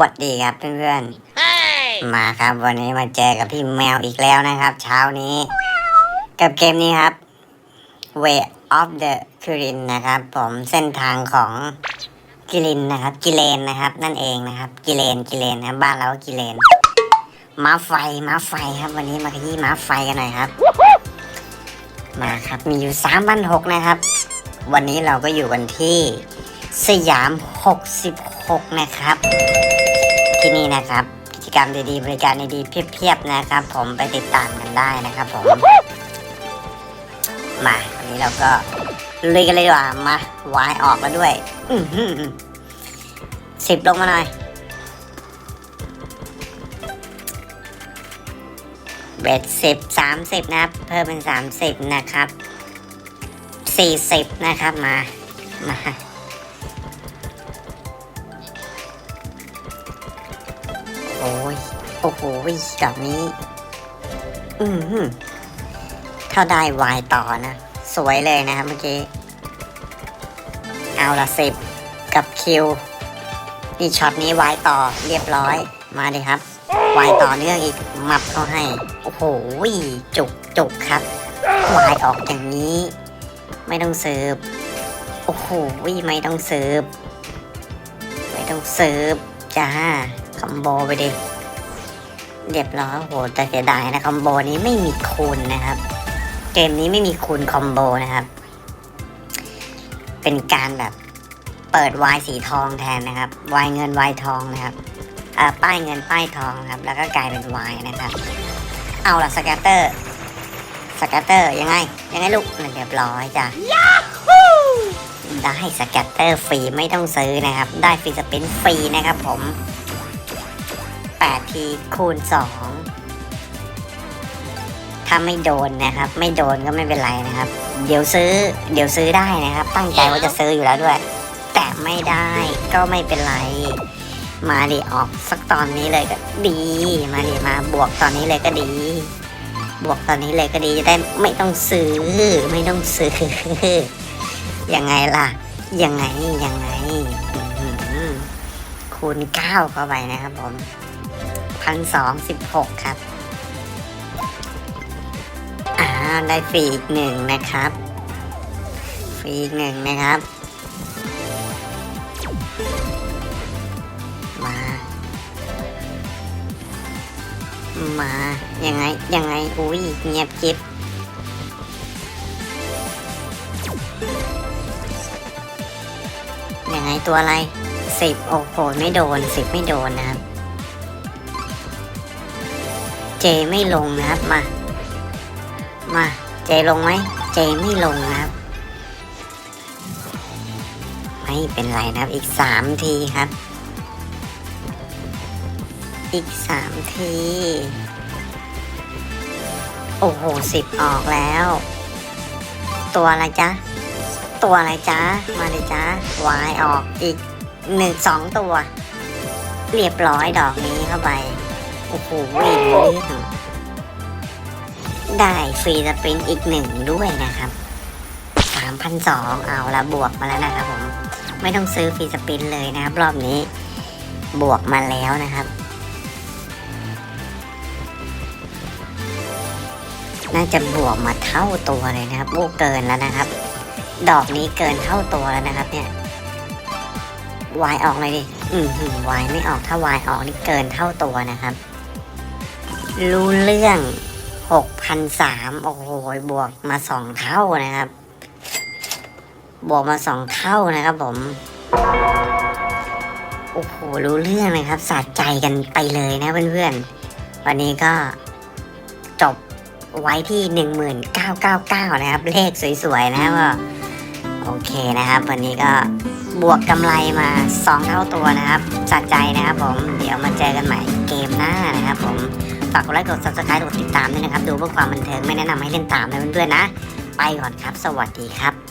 วัสดีครับเพื่อนๆมาครับวันนี้มาเจอกับพี่แมวอีกแล้วนะครับ เช้านี้ กับเกมนี้ครับ Way of the Kirin นะครับ ผมเส้นทางของกิรินนะครับ กิเลนนะครับ นั่นเองนะครับ กิเลนกิเลนนะครับบ้านเราก็กิเลนม้าไฟม้าไฟครับ วันนี้มาขยี้ม้าไฟกันหน่อยครับ มาครับมีอยู่สามพันหกนะครับ วันนี้เราก็อยู่กันที่สยาม 66 นะครับ ที่นี่นะครับ กิจกรรมดีๆ บริการดีๆเพียบๆนะครับ ผมไปติดตามกันได้นะครับผม มาวันนี้เราก็ลุยกันเลยดีกว่า มาวายออกแล้วด้วยสิบลงมาหน่อยเบ็ดสิบสามสิบนะครับ เพิ่มเป็นสามสิบนะครับสี่สิบนะครับมา มา โอ้ย โอ้โหดอกนี้ อือหือถ้าได้วายต่อนะ สวยเลยนะครับเมื่อกี้ เอาละสิบกับคิว นี่ช็อตนี้วายต่อเรียบร้อย มาดิครับ วายต่อเนื่องอีก มับเขาให้ โอ้โห จุกจุกครับ วายออกอย่างนี้ ไม่ต้องเสืบโอ้โห ไม่ต้องเสืบไม่ต้องเสืบจ้า คอมโบไปดิเรียบร้อยโหแต่เสียดายนะคอมโบนี้ไม่มีคูณนะครับ เกมนี้ไม่มีคูณคอมโบนะครับ เป็นการแบบเปิดวายสีทองแทนนะครับวายเงินวายทองนะครับเอ่อป้ายเงินป้ายทองครับ แล้วก็กลายเป็นวายนะครับ เอาละสแกตเตอร์สแกตเตอร์ยังไง ยังไงลูกเรียบร้อยจ้ะได้สแกตเตอร์ฟรีไม่ต้องซื้อนะครับ ได้ฟรีสปินฟรีนะครับผม 8 ทีคูณ 2 ถ้าไม่โดนนะครับ ไม่โดนก็ไม่เป็นไรนะครับ เดี๋ยวซื้อ เดี๋ยวซื้อได้นะครับ ตั้งใจว่าจะซื้ออยู่แล้วด้วย แต่ไม่ได้ก็ไม่เป็นไร มาดิออกสักตอนนี้เลยก็ดี มาดิมาบวกตอนนี้เลยก็ดี บวกตอนนี้เลยก็ดีจะได้ไม่ต้องซื้อ ไม่ต้องซื้อ ยังไงล่ะ ยังไงยังไงคูณเก้าเข้าไปนะครับผม พันสองสิบหกครับ อ่า ได้ฟรีอีกหนึ่งนะครับ ฟรีอีกหนึ่งนะครับ มา มา ยังไง ยังไง อุ้ย เงียบกิ๊บยังไงตัวอะไรสิบโอ้โหไม่โดนสิบไม่โดนนะครับ เจไม่ลงนะครับมา มาเจลงไหมเจไม่ลงนะครับ ไม่เป็นไรนะครับอีกสามทีครับ อีกสามที โอ้โหสิบออกแล้ว ตัวอะไรจ๊ะ ตัวอะไรจ๊ะ มาเลยจ๊ะวายออกอีกหนึ่งสองตัว เรียบร้อยดอกนี้เข้าไป โอ้โหวิ่งเรื่องได้ฟรีสปรินต์อีกหนึ่งด้วยนะครับสามพันสองเอาละบวกมาแล้วนะครับผม ไม่ต้องซื้อฟรีสปรินต์เลยนะครับ รอบนี้บวกมาแล้วนะครับ น่าจะบวกมาเท่าตัวเลยนะครับโอ้เกินแล้วนะครับ ดอกนี้เกินเท่าตัวแล้วนะครับ เนี่ยวายออกเลยดิ อืมวายไม่ออกถ้าวายออกนี่เกินเท่าตัวนะครับ รู้เรื่องหกพันสามโอ้โห บวกมาสองเท่านะครับ บวกมาสองเท่านะครับผม โอ้โห รู้เรื่องนะครับสะใจกันไปเลยนะเพื่อนๆ วันนี้ก็จบไว้ที่หนึ่งหมื่นเก้าเก้าเก้านะครับ เลขสวยๆนะครับโอเคนะครับ วันนี้ก็บวกกำไรมา2เท่าตัวนะครับสะใจนะครับผม เดี๋ยว ฝากกดไลค์กด subscribe กดติดตามด้วยนะครับ ดูเพื่อความบันเทิงไม่แนะนำให้เล่นตามนะเพื่อนๆนะ ไปก่อนครับ สวัสดีครับ